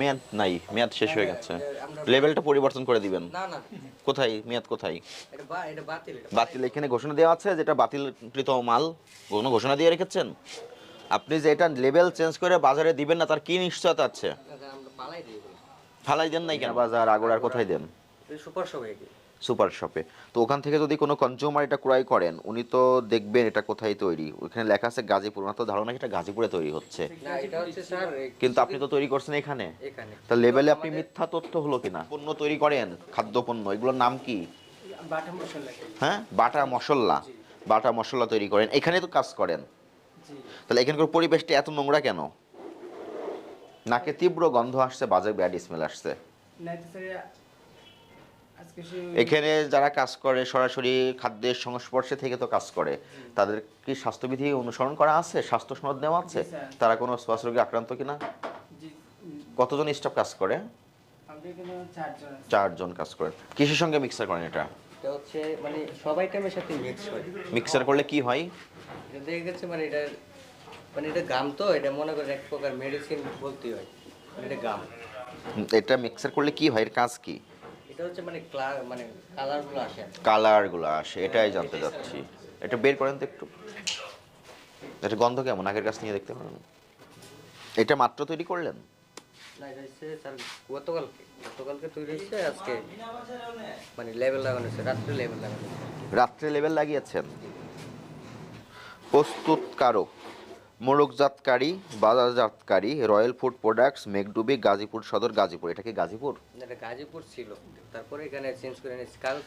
মেয়াদ নাই মেয়াদ শেষ হয়ে গেছে। লেভেলটা পরিবর্তন করে দিবেন। কোথায়? মেয়াদ কোথায়? বাতিল এখানে ঘোষণা দেওয়া আছে যেটা বাতিলকৃত মাল। কোনো ঘোষণা দিয়ে রেখেছেন? আপনি যে এটা লেভেল চেঞ্জ করে বাজারে দিবেন না তার কি নিশ্চয়তা আছে। ফালাই দেন নাই কেন? বাজার আগড়ার কোথায় দেন? সুপার সুপার শপে। তো ওখান থেকে যদি কোনো কনজিউমার এটা ক্রয় করেন উনি তো দেখবেন এটা কোথায় তৈরি। ওখানে লেখা আছে গাজীপুর। ওনার তো ধারণা এটা গাজীপুরে তৈরি হচ্ছে। না এটা হচ্ছে স্যার কিন্তু আপনি তো তৈরি করছেন এখানে। এখানে। তা লেভেলে আপনি মিথ্যা তথ্য হলো কিনা? পণ্য তৈরি করেন খাদ্য পণ্য এগুলোর নাম কি? বাটা মশলা। হ্যাঁ? বাটা মশলা। বাটা মশলা তৈরি করেন। এখানে তো কাজ করেন। তাহলে এখানকার পরিবেশটা এত নোংরা কেন? নাকে তীব্র গন্ধ আসছে বাজে ব্যাড স্মেল আসছে। এখানে যারা কাজ করে সরাসরি খাদ্যের সংস্পর্শে থেকে তো কাজ করে। তাদের কি স্বাস্থ্যবিধি অনুসরণ করা আছে? স্বাস্থ্য সনদ নেওয়া আছে? তারা কোনো শ্বাস রোগে আক্রান্ত কিনা? কতজন স্টাফ কাজ করে? চারজন কাজ করেন কিসের সঙ্গে মিক্সার করেন এটা? এটা হচ্ছে মানে সব আইটেমের সাথে মিক্স হয় মিক্সার করলে কি হয়? দেখে গেছে মানে এটা মানে এটা গাম তো এটা মনে করেন এক প্রকার মেডিসিন বলতে হয়। মানে এটা গাম। এটা মিক্সার করলে কি হয়? এর কাজ কি? এটা হচ্ছে মানে মানে কালারগুলো আসে কালারগুলো আসে এটাই জানতে চাচ্ছি। এটা বের করেন তো একটু। এটা গন্ধ কেমন? আগের কাছ নিয়ে দেখতে পারেন। এটা মাত্র তৈরি করলেন? না এটা হচ্ছে স্যার গতকালকে। গতকালকে তৈরি হচ্ছে আজকে মানে লেভেল লাগানো হচ্ছে রাত্রে লেভেল লাগানো রাত্রে লেভেল লাগিয়েছেন। প্রস্তুতকারক। মোড়কজাতকারী বাজারজাতকারী royal food products Meghdubi Gazipur Sadar Gazipur. এটা কি গাজীপুর? এটা গাজীপুর ছিল। তারপরে এখানে চেঞ্জ করে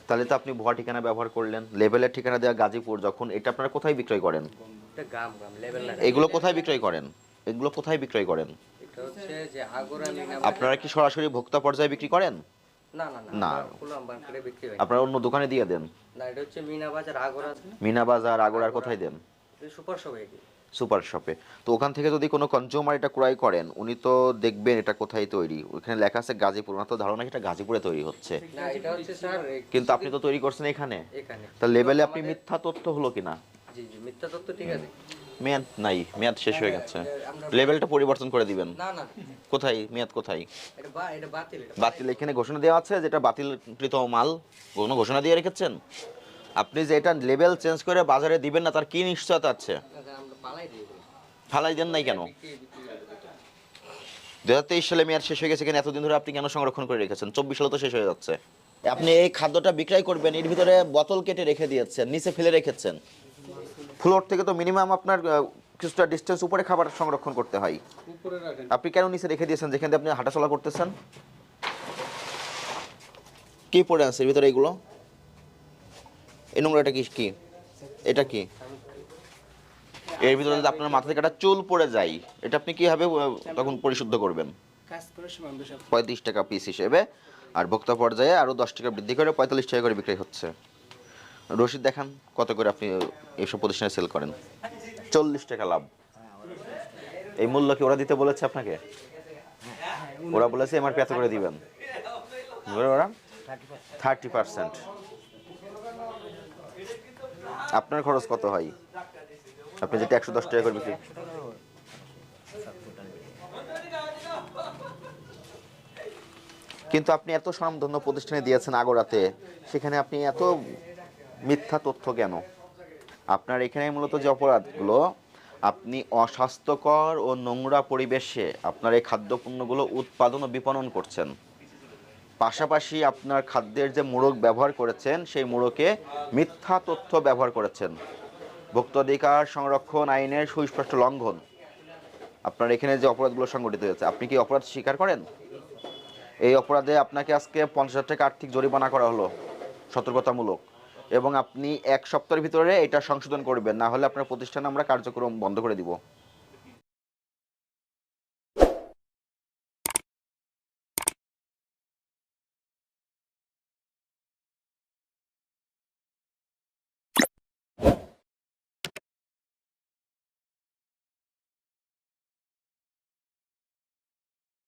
তাহলে তো আপনি ভুয়া ঠিকানা ব্যবহার করলেন। লেভেলের ঠিকানা দেওয়া গাজীপুর। যখন এটা আপনারা কোথায় বিক্রয় করেন? এগুলো কোথায় বিক্রয় করেন? এগুলো কোথায় বিক্রয় করেন? এটা হচ্ছে যে আগরা আপনারা কি সরাসরি ভোক্তা পর্যায়ে বিক্রি করেন? না আপনারা অন্য দোকানে দিয়ে দেন। না এটা হচ্ছে মিনা বাজার আছে মিনা বাজার আগড়ার কোথায় দেন? সুপার শপ সুপার শপে। তো ওখান থেকে যদি কোনো কনজিউমার এটা ক্রয় করেন উনি তো দেখবেন এটা কোথায় তৈরি। ওখানে লেখা আছে গাজীপুর। ওনার তো ধারণা এটা গাজীপুরে তৈরি হচ্ছে? না এটা হচ্ছে স্যার কিন্তু আপনি তো তৈরি করছেন এখানে? এখানে। তা লেভেলে আপনি মিথ্যা তথ্য হলো কিনা? জি জি মিথ্যা তত্ত্ব ঠিক আছে। মেয়াদ নাই মেয়াদ শেষ হয়ে গেছে। লেভেলটা পরিবর্তন করে দিবেন। না না। কোথায়? মেয়াদ কোথায়? বাতিল এটা বাতিল এখানে ঘোষণা দেওয়া আছে যেটা বাতিলকৃত মাল। কোনো ঘোষণা দিয়ে রেখেছেন? আপনি যে এটা লেভেল চেঞ্জ করে বাজারে দিবেন না তার কি নিশ্চয়তা আছে? ফালাই দেন নাই কেন। দু হাজার তেইশ সালে মেয়াদ শেষ হয়ে গেছে এখানে এতদিন ধরে আপনি কেন সংরক্ষণ করে রেখেছেন? চব্বিশ সালে তো শেষ হয়ে যাচ্ছে। আপনি এই খাদ্যটা বিক্রয় করবেন এর ভিতরে বোতল কেটে রেখে দিয়েছেন নিচে ফেলে রেখেছেন। ফ্লোর থেকে তো মিনিমাম আপনার কিছুটা ডিস্টেন্স উপরে খাবার সংরক্ষণ করতে হয়। আপনি কেন নিচে রেখে দিয়েছেন? যেখানে আপনি হাঁটাচলা করতেছেন? কি পড়ে আছে? এর ভিতরে এগুলো? এই নোংরাটা কি কি? এটা কি? এর ভিতরে যদি আপনার মাথা থেকে একটা চুল পড়ে যায় এটা আপনি কীভাবে তখন পরিশুদ্ধ করবেন? আমরা পঁয়ত্রিশ টাকা পিস হিসেবে আর ভোক্তা পর্যায়ে আরও দশ টাকা বৃদ্ধি করে পঁয়তাল্লিশ টাকা করে বিক্রি হচ্ছে। রসিদ দেখান কত করে আপনি এইসব প্রতিষ্ঠানে সেল করেন। চল্লিশ টাকা লাভ। এই মূল্য কি ওরা দিতে বলেছে আপনাকে? ওরা বলেছে এমআরপি এত করে দিবেন। ওরা? Thirty percent. আপনার খরচ কত হয়? আপনি যেটা একশো দশ টাকা করে কিন্তু আপনি এত স্বনামধন্য প্রতিষ্ঠানে দিয়েছেন আগোড়াতে সেখানে আপনি এত মিথ্যা তথ্য কেন? আপনার এখানে মূলত যে অপরাধগুলো, আপনি অস্বাস্থ্যকর ও নোংরা পরিবেশে আপনার এই খাদ্যপণ্যগুলো উৎপাদন ও বিপণন করছেন। পাশাপাশি আপনার খাদ্যের যে মোড়ক ব্যবহার করেছেন, সেই মোড়কে মিথ্যা তথ্য ব্যবহার করেছেন। ভোক্তাধিকার সংরক্ষণ আইনের সুস্পষ্ট লঙ্ঘন। আপনার এখানে যে অপরাধগুলো সংগঠিত হয়েছে, আপনি কি অপরাধ স্বীকার করেন? এই অপরাধে আপনাকে আজকে পঞ্চাশ হাজার টাকা আর্থিক জরিমানা করা হলো, সতর্কতামূলক। এবং আপনি এক সপ্তাহের ভিতরে এটা সংশোধন করবেন, না হলে আপনার প্রতিষ্ঠান আমরা কার্যক্রম বন্ধ করে দিব।